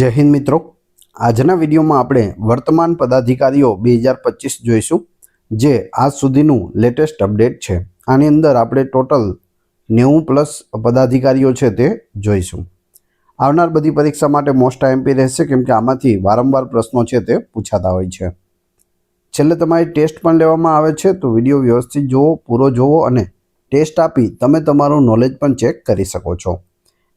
જય હિન્દ મિત્રો. આજના વિડીયોમાં આપણે વર્તમાન પદાધિકારીઓ બે હજાર પચીસ જોઈશું, જે આજ સુધીનું લેટેસ્ટ અપડેટ છે. આની અંદર આપણે ટોટલ નેવું પ્લસ પદાધિકારીઓ છે તે જોઈશું. આવનાર બધી પરીક્ષા માટે મોસ્ટ આઈએમપી રહેશે, કેમ કે આમાંથી વારંવાર પ્રશ્નો છે તે પૂછાતા હોય છે. છેલ્લે તમારી ટેસ્ટ પણ લેવામાં આવે છે, તો વીડિયો વ્યવસ્થિત જુઓ, પૂરો જુઓ અને ટેસ્ટ આપી તમે તમારું નોલેજ પણ ચેક કરી શકો છો.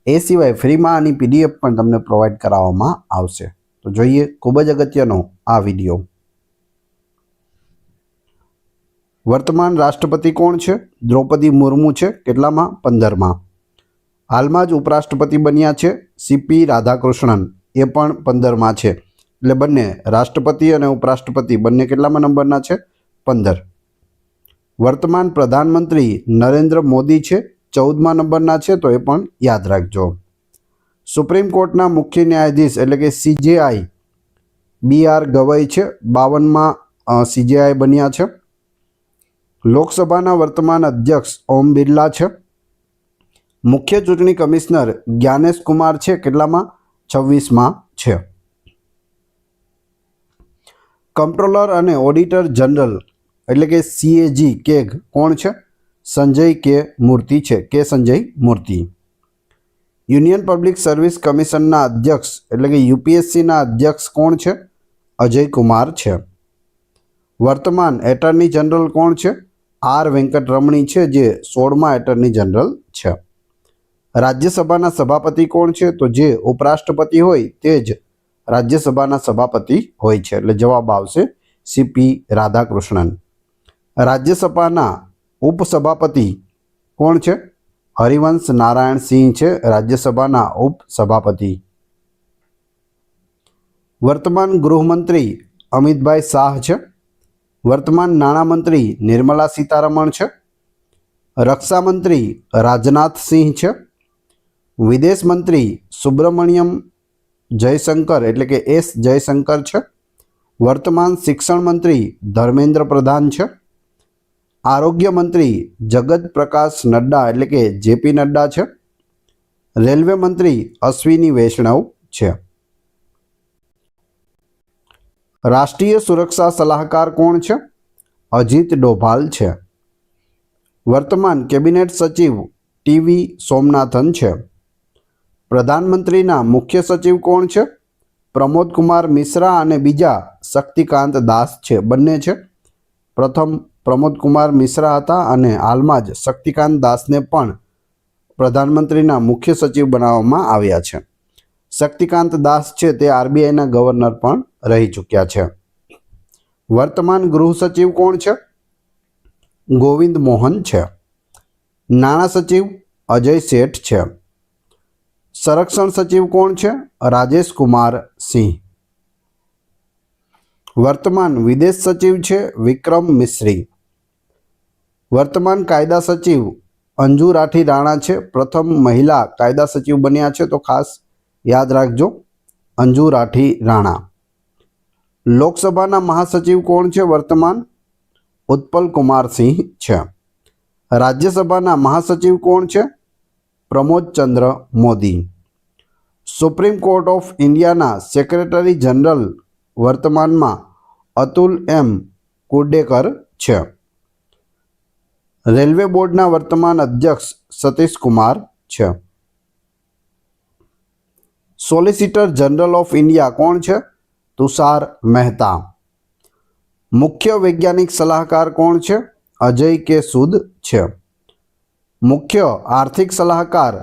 એ સિવાય ફ્રીમાં આની પીડીએફ પણ તમને પ્રોવાઈડ કરાવવામાં આવશે. તો જોઈએ, ખૂબ જ અગત્યનો આ વીડિયો. વર્તમાન રાષ્ટ્રપતિ કોણ છે? દ્રૌપદી મુર્મુ છે. કેટલામાં? પંદરમાં. હાલમાં જ ઉપરાષ્ટ્રપતિ બન્યા છે સીપી રાધાકૃષ્ણન. એ પણ પંદરમાં છે. એટલે બંને રાષ્ટ્રપતિ અને ઉપરાષ્ટ્રપતિ બંને કેટલામાં નંબરના છે? પંદર. વર્તમાન પ્રધાનમંત્રી નરેન્દ્ર મોદી છે ચૌદમા નંબરના છે તો એ પણ યાદ રાખજો. સુપ્રીમ કોર્ટના મુખ્ય ન્યાયાધીશ એટલે કે સીજેઆઈ બી આર ગવાઈ છે, બાવનમાં સીજેઆઈ બન્યા છે. લોકસભાના વર્તમાન અધ્યક્ષ ઓમ બિરલા છે. મુખ્ય ચૂંટણી કમિશનર જ્ઞાનેશ કુમાર છે, કેટલામાં? છવ્વીસમાં છે. કંટ્રોલર અને ઓડિટર જનરલ એટલે કે સીએજી કેગ કોણ છે? સંજય કે મૂર્તિ છે? કે સંજય મૂર્તિ? યુનિયન પબ્લિક સર્વિસ કમિશનના અધ્યક્ષ, એટલે કે યુપીએસસીના અધ્યક્ષ કોણ છે? અજય કુમાર છે. વર્તમાન એટર્ની જનરલ કોણ છે? આર વેંકટરમણી છે, જે સોળમા એટર્ની જનરલ છે. રાજ્યસભાના સભાપતિ કોણ છે? તો જે ઉપરાષ્ટ્રપતિ હોય તે જ રાજ્યસભાના સભાપતિ હોય છે. એટલે જવાબ આવશે સીપી રાધાકૃષ્ણન. રાજ્યસભાના ઉપસભાપતિ કોણ છે હરિવંશ નારાયણ સિંહ છે રાજ્યસભાના ઉપસભાપતિ વર્તમાન ગૃહમંત્રી અમિતભાઈ શાહ છે વર્તમાન નાણામંત્રી નિર્મલા સીતારમણ છે રક્ષામંત્રી રાજનાથ સિંહ છે વિદેશ મંત્રી સુબ્રમણ્યમ જયશંકર એટલે કે એસ જયશંકર છે, વર્તમાન શિક્ષણ મંત્રી ધર્મેન્દ્ર પ્રધાન છે આરોગ્ય મંત્રી જગત પ્રકાશ નડ્ડા એટલે કે જેપી નડ્ડા છે. રેલવે મંત્રી અશ્વિની વૈષ્ણવ છે. રાષ્ટ્રીય સુરક્ષા સલાહકાર કોણ છે? અજીત ડોભાલ છે. વર્તમાન કેબિનેટ સચિવ ટીવી સોમનાથન છે. પ્રધાનમંત્રીના મુખ્ય સચિવ કોણ છે? પ્રમોદ કુમાર મિશ્રા અને બીજા શક્તિકાંત દાસ છે. બંને છે. પ્રથમ પ્રમોદ કુમાર મિશ્રા હતા અને હાલમાં જ શક્તિકાંત દાસને પણ પ્રધાનમંત્રીના મુખ્ય સચિવ બનાવવામાં આવ્યા છે. શક્તિકાંત દાસ છે તે આરબીઆઈના ગવર્નર પણ રહી ચૂક્યા છે. વર્તમાન ગૃહ સચિવ કોણ છે? ગોવિંદ મોહન છે. નાણાં સચિવ અજય શેઠ છે. સંરક્ષણ સચિવ કોણ છે? રાજેશ કુમાર સિંહ. વર્તમાન વિદેશ સચિવ છે વિક્રમ મિશ્રી. વર્તમાન કાયદા સચિવ અંજુ રાઠી રાણા છે. પ્રથમ મહિલા કાયદા સચિવ બન્યા છે. તો ખાસ યાદ રાખજો, અંજુ રાઠી રાણા. લોકસભાના મહાસચિવ કોણ છે? વર્તમાન ઉત્પલ કુમારસિંહ છે. રાજ્યસભાના મહાસચિવ કોણ છે? Pramod Chandra Modi. Supreme court of ઇન્ડિયાના સેક્રેટરી જનરલ વર્તમાનમાં અતુલ એમ કુડેકર છે. રેલવે બોર્ડના વર્તમાન અધ્યક્ષ સતીશ કુમાર છે. સોલિસિટર જનરલ ઓફ ઇન્ડિયા કોણ છે? તુષાર મહેતા. મુખ્ય વૈજ્ઞાનિક સલાહકાર કોણ છે? અજય કે સુદ છે. મુખ્ય આર્થિક સલાહકાર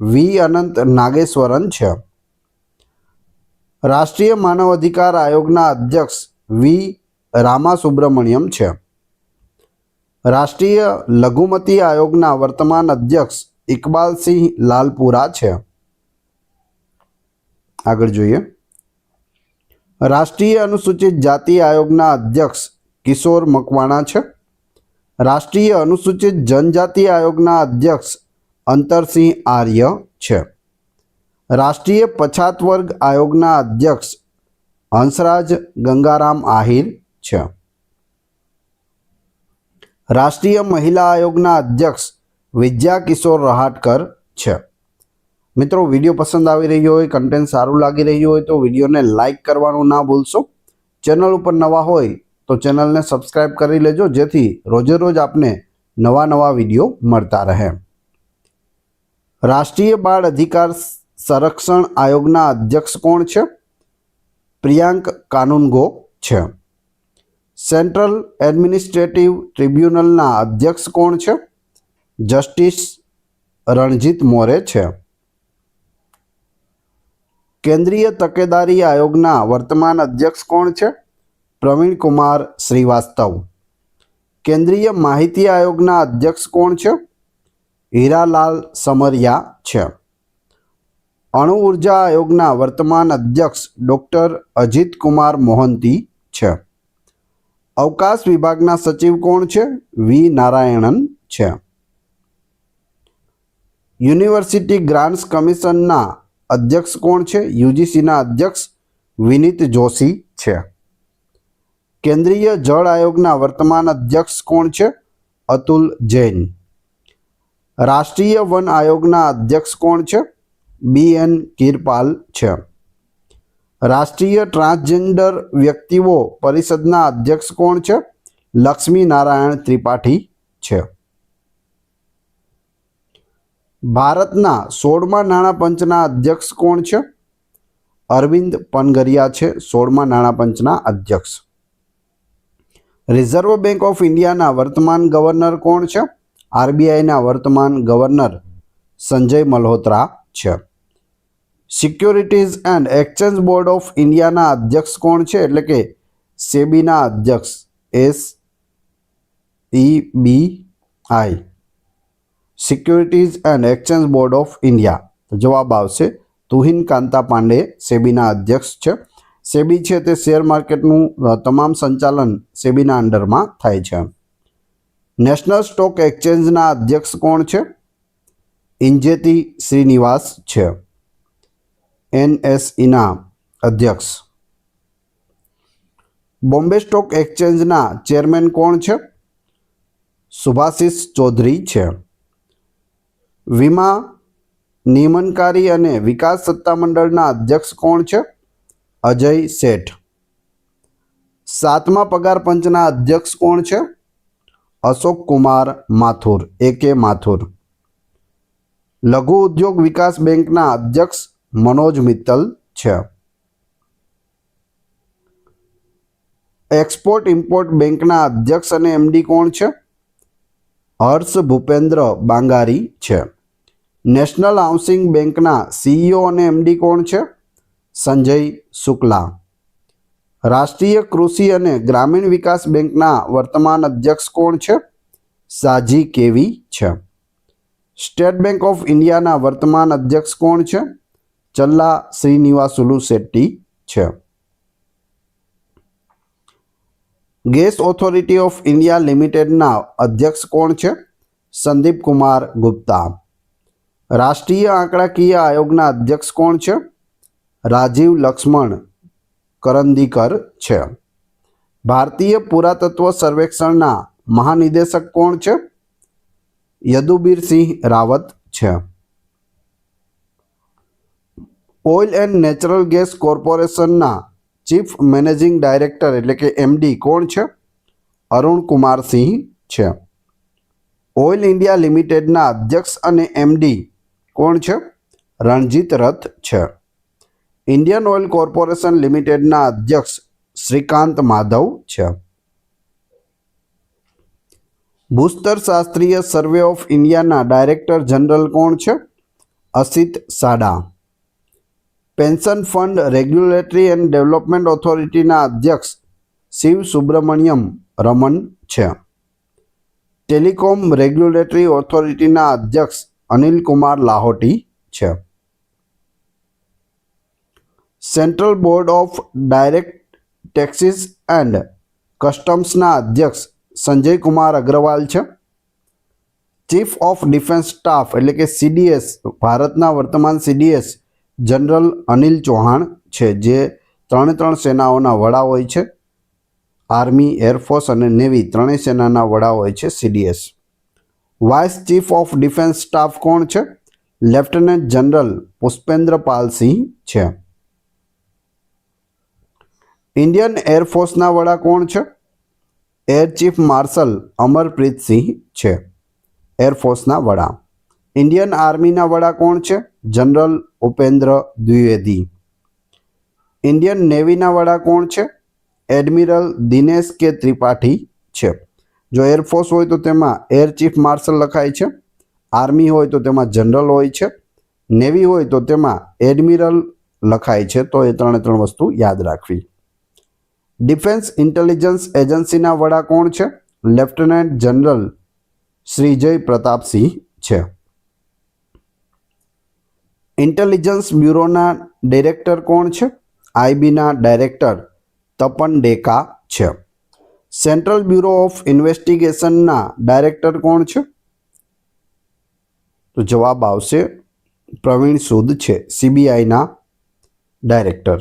વી. અનંત નાગેશ્વરન છે. રાષ્ટ્રીય માનવ અધિકાર આયોગના અધ્યક્ષ વી. રામા સુબ્રમણ્યમ છે. રાષ્ટ્રીય લઘુમતી આયોગના વર્તમાન અધ્યક્ષ ઇકબાલસિંહ લાલપુરા છે. આગળ જોઈએ. રાષ્ટ્રીય અનુસૂચિત જાતિ આયોગના અધ્યક્ષ કિશોર મકવાણા છે. રાષ્ટ્રીય અનુસૂચિત જનજાતિ આયોગના અધ્યક્ષ અંતરસિંહ આર્ય છે. રાષ્ટ્રીય પછાત વર્ગ આયોગના અધ્યક્ષ હંસરાજ ગંગારામ આહિર છે. રાષ્ટ્રીય મહિલા આયોગના અધ્યક્ષ વિદ્યા કિશોર રહાટકર છે. મિત્રો, વીડિયો પસંદ આવી રહ્યો હોય કન્ટેન્ટ સારું લાગી રહ્યું હોય તો વિડીયોને લાઇક કરવાનું ના ભૂલશો. ચેનલ ઉપર નવા હોય તો ચેનલને સબસ્ક્રાઇબ કરી લેજો, જેથી રોજે રોજ આપને નવા નવા વીડિયો મળતા રહે. રાષ્ટ્રીય બાળ અધિકાર સંરક્ષણ આયોગના અધ્યક્ષ કોણ છે? પ્રિયાંક કાનુનગો છે. સેન્ટ્રલ એડમિનિસ્ટ્રેટિવ ટ્રિબ્યુનલના અધ્યક્ષ કોણ છે? જસ્ટિસ રણજીત મોરે છે. કેન્દ્રીય તકેદારી આયોગના વર્તમાન અધ્યક્ષ કોણ છે? પ્રવીણ કુમાર શ્રીવાસ્તવ. કેન્દ્રીય માહિતી આયોગના અધ્યક્ષ કોણ છે? હીરાલાલ સમરિયા છે. અણુ ઊર્જા આયોગના વર્તમાન અધ્યક્ષ ડૉક્ટર અજીત કુમાર મોહંતી છે. અવકાશ વિભાગના સચિવ કોણ છે? વી. નારાયણન છે. યુનિવર્સિટી ગ્રાન્ટ્સ કમિશનના અધ્યક્ષ કોણ છે? યુજીસીના અધ્યક્ષ વિનીત જોશી છે. કેન્દ્રીય જળ આયોગના વર્તમાન અધ્યક્ષ કોણ છે? અતુલ જૈન. રાષ્ટ્રીય વન આયોગના અધ્યક્ષ કોણ છે? બી. એન. કિરપાલ છે. રાષ્ટ્રીય ટ્રાન્સજેન્ડર વ્યક્તિઓ પરિષદના અધ્યક્ષ કોણ છે? લક્ષ્મી નારાયણ ત્રિપાઠી છે. ભારતના સોળમા નાણાં પંચના અધ્યક્ષ કોણ છે? અરવિંદ પનગરિયા છે, સોળમા નાણાં પંચના અધ્યક્ષ. રિઝર્વ બેંક ઓફ ઇન્ડિયાના વર્તમાન ગવર્નર કોણ છે? આરબીઆઈના વર્તમાન ગવર્નર સંજય મલ્હોત્રા છે. Securities and exchange board of ઇન્ડિયાના અધ્યક્ષ કોણ છે? એટલે કે સેબીના અધ્યક્ષ S E B I. Securities and exchange board of India. જવાબ આવશે તુહિન કાંતા પાંડે, સેબીના અધ્યક્ષ છે. સેબી છે તે શેર માર્કેટનું તમામ સંચાલન સેબીના અંડરમાં થાય છે. નેશનલ સ્ટોક એક્સચેન્જના અધ્યક્ષ કોણ છે? ઇન્જેતી શ્રીનિવાસ છે. એનએસઈના અધ્યક્ષ. બોમ્બે સ્ટોક એક્સચેન્જના ચેરમેન કોણ છે? સુભાશિષ ચૌધરી છે. વીમા, નિયમનકારી અને વિકાસ સત્તામંડળના અધ્યક્ષ કોણ છે? અજય શેઠ. સાતમા પગાર પંચના અધ્યક્ષ કોણ છે? અશોક કુમાર માથુર એ કે માથુર. લઘુ ઉદ્યોગ વિકાસ બેંકના અધ્યક્ષ મનોજ મિત્તલ છે. એક્સપોર્ટ ઇમ્પોર્ટ બેંકના અધ્યક્ષ અને એમડી કોણ છે? હર્ષ ભૂપેન્દ્ર બાંગારી છે. નેશનલ હાઉસિંગ બેંકના સીઈઓ અને એમડી કોણ છે? સંજય શુક્લા. રાષ્ટ્રીય કૃષિ અને ગ્રામીણ વિકાસ બેંકના વર્તમાન અધ્યક્ષ કોણ છે? સાજી કેવી છે. સ્ટેટ બેંક ઓફ ઇન્ડિયાના વર્તમાન અધ્યક્ષ કોણ છે? ચલ્લા શ્રીનિવાસુલુ શેટ્ટી છે ગેસ ઓથોરિટી ઓફ ઇન્ડિયા લિમિટેડના અધ્યક્ષ કોણ છે સંદીપ કુમાર ગુપ્તા રાષ્ટ્રીય આંકડાકીય આયોગના અધ્યક્ષ કોણ છે રાજીવ લક્ષ્મણ કરંદીકર છે ભારતીય પુરાતત્વ સર્વેક્ષણના મહાનિદેશક કોણ છે યદુબીરસિંહ રાવત છે ઓઇલ એન્ડ નેચરલ ગેસ કોર્પોરેશનના ચીફ મેનેજિંગ ડાયરેક્ટર એટલે કે એમડી કોણ છે? અરુણ કુમાર સિંહ છે. ઓઇલ ઇન્ડિયા લિમિટેડના અધ્યક્ષ અને એમડી કોણ છે? રણજીત રથ છે. ઇન્ડિયન ઓઇલ કોર્પોરેશન લિમિટેડના અધ્યક્ષ શ્રીકાંત માધવ છે. ભૂસ્તર શાસ્ત્રીય સર્વે ઓફ ઇન્ડિયાના ડાયરેક્ટર જનરલ કોણ છે? અસિત સાડા. Pension fund regulatory and development ઓથોરિટીના અધ્યક્ષ શિવ સુબ્રમણ્યમ રમન છે. ટેલિકોમ રેગ્યુલેટરી ઓથોરિટીના અધ્યક્ષ અનિલ કુમાર લાહોટી છે. Central board of direct taxes and કસ્ટમ્સના અધ્યક્ષ સંજય કુમાર અગ્રવાલ છે. ચીફ ઓફ ડિફેન્સ સ્ટાફ એટલે કે સીડીએસ ભારતના વર્તમાન સીડીએસ જનરલ અનિલ ચૌહાણ છે, જે ત્રણે ત્રણ સેનાઓના વડા હોય છે. આર્મી એરફોર્સ અને નેવી ત્રણેય સેનાના વડા હોય છે CDS vice chief of defence staff કોણ છે? લેફ્ટનન્ટ જનરલ પુષ્પેન્દ્ર પાલસિંહ છે. ઇન્ડિયન એરફોર્સના વડા કોણ છે? Air chief marshal Amarpreet Singh છે એરફોર્સના વડા. ઇન્ડિયન આર્મીના વડા કોણ છે? જનરલ ઉપેન્દ્ર દ્વિવેદી. ઇન્ડિયન નેવીના વડા કોણ છે? એડમિરલ દિનેશ કે ત્રિપાઠી છે. જો એરફોર્સ હોય તો તેમાં એર ચીફ માર્શલ લખાય છે. આર્મી હોય તો તેમાં જનરલ હોય છે. નેવી હોય તો તેમાં એડમિરલ લખાય છે. તો એ ત્રણે ત્રણ વસ્તુ યાદ રાખવી. ડિફેન્સ ઇન્ટેલિજન્સ એજન્સીના વડા કોણ છે? લેફ્ટનન્ટ જનરલ શ્રીજય પ્રતાપસિંહ છે. ઇન્ટેલિજન્સ બ્યુરોના ડિરેક્ટર કોણ છે? આઈબીના ડાયરેક્ટર તપન ડેકા છે. સેન્ટ્રલ બ્યુરો ઓફ ઇન્વેસ્ટિગેશનના ડાયરેક્ટર કોણ છે? તો જવાબ આવશે પ્રવીણ સૂદ છે સીબીઆઈના ડાયરેક્ટર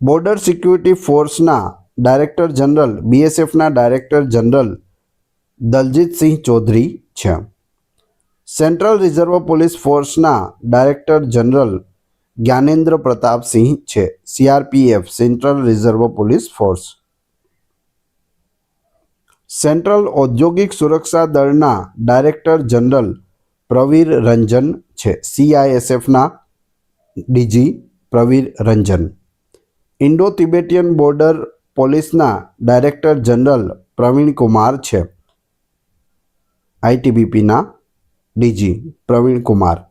બોર્ડર સિક્યુરિટી ફોર્સના ડાયરેક્ટર જનરલ બીએસએફના ડાયરેક્ટર જનરલ દલજીતસિંહ ચૌધરી છે. સેન્ટ્રલ રિઝર્વ પોલીસ ફોર્સના ડાયરેક્ટર જનરલ જ્ઞાનેન્દ્ર પ્રતાપસિંહ છે CRPF central reserve police force. Central ઔદ્યોગિક સુરક્ષા દળના ડાયરેક્ટર જનરલ પ્રવીર રંજન છે સીઆઈએસએફના DG Praveer Ranjan. Indo Tibetan border પોલીસના ડાયરેક્ટર જનરલ પ્રવીણ કુમાર છે આઈટીબીપીના ડીજી પ્રવીણ કુમાર.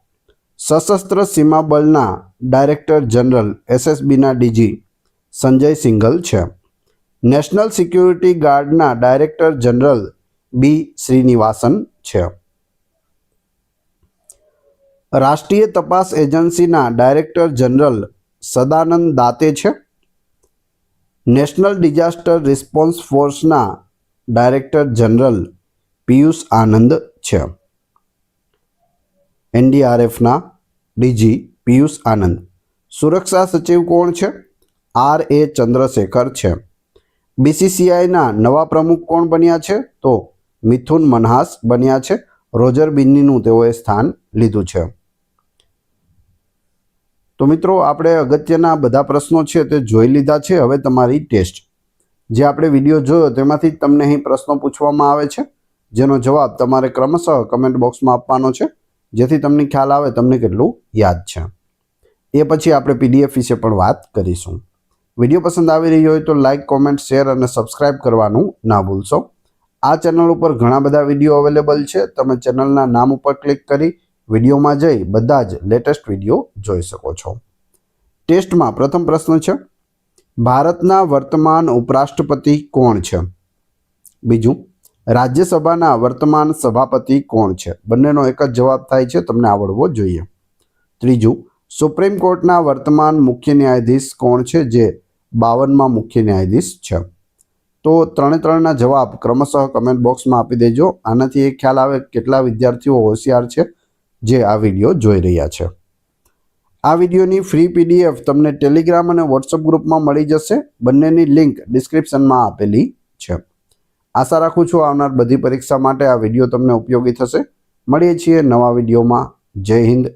સશસ્ત્ર સીમા બળના ડાયરેક્ટર જનરલ એસએસબીના ડીજી સંજય સિંઘલ છે. નેશનલ સિક્યુરિટી ગાર્ડના ડાયરેક્ટર જનરલ બી શ્રીનિવાસન છે. રાષ્ટ્રીય તપાસ એજન્સીના ડાયરેક્ટર જનરલ સદાનંદ દાતે છે. નેશનલ ડિઝાસ્ટર રિસ્પોન્સ ફોર્સના ડાયરેક્ટર જનરલ પિયુષ આનંદ છે. એનડીઆરએફના ડીજી પિયુષ આનંદ. સુરક્ષા સચિવ કોણ છે? આર એ ચંદ્રશેખર છે. બીસીસીઆઈના નવા પ્રમુખ કોણ બન્યા છે? તો મિથુન મનહાસ બન્યા છે. રોજર બિન્નીનું તેઓએ સ્થાન લીધું છે. તો મિત્રો, આપણે અગત્યના બધા પ્રશ્નો છે તે જોઈ લીધા છે. હવે તમારી ટેસ્ટ. જે આપણે વીડિયો જોયો તેમાંથી જ તમને અહીં પ્રશ્નો પૂછવામાં આવે છે. જેનો જવાબ તમારે ક્રમશઃ કમેન્ટ બોક્સમાં આપવાનો છે. જેથી તમને ખ્યાલ આવે, તમને કેટલું યાદ છે. એ પછી આપણે પીડીએફ વિશે પણ વાત કરીશું. વીડિયો પસંદ આવી રહ્યો હોય તો લાઇક કોમેન્ટ શેર અને સબસ્ક્રાઇબ કરવાનું ના ભૂલશો. આ ચેનલ ઉપર ઘણા બધા વીડિયો અવેલેબલ છે. તમે ચેનલના નામ ઉપર ક્લિક કરી વિડીયોમાં જઈ બધા જ લેટેસ્ટ વીડિયો જોઈ શકો છો. ટેસ્ટમાં પ્રથમ પ્રશ્ન છે, ભારતના વર્તમાન ઉપરાષ્ટ્રપતિ કોણ છે? બીજું રાજ્યસભાના વર્તમાન સભાપતિ કોણ છે? બંનેનો એક જ જવાબ થાય છે, તમને આવડવો જોઈએ. ત્રીજું, સુપ્રીમ કોર્ટના વર્તમાન મુખ્ય ન્યાયાધીશ કોણ છે, જે બાવનમાં મુખ્ય ન્યાયાધીશ છે? તો ત્રણે ત્રણના જવાબ ક્રમશઃ કમેન્ટ બોક્સમાં આપી દેજો. આનાથી એ ખ્યાલ આવે કેટલા વિદ્યાર્થીઓ હોશિયાર છે, જે આ વીડિયો જોઈ રહ્યા છે. આ વિડીયોની ફ્રી પીડીએફ તમને ટેલિગ્રામ અને વોટ્સઅપ ગ્રુપમાં મળી જશે. બંનેની લિંક ડિસ્ક્રિપ્શનમાં આપેલી છે. આશા રાખું છું આવનાર બધી પરીક્ષા માટે આ વીડિયો તમને ઉપયોગી થશે. મળીએ છીએ નવા વિડીયોમાં. જય હિન્દ.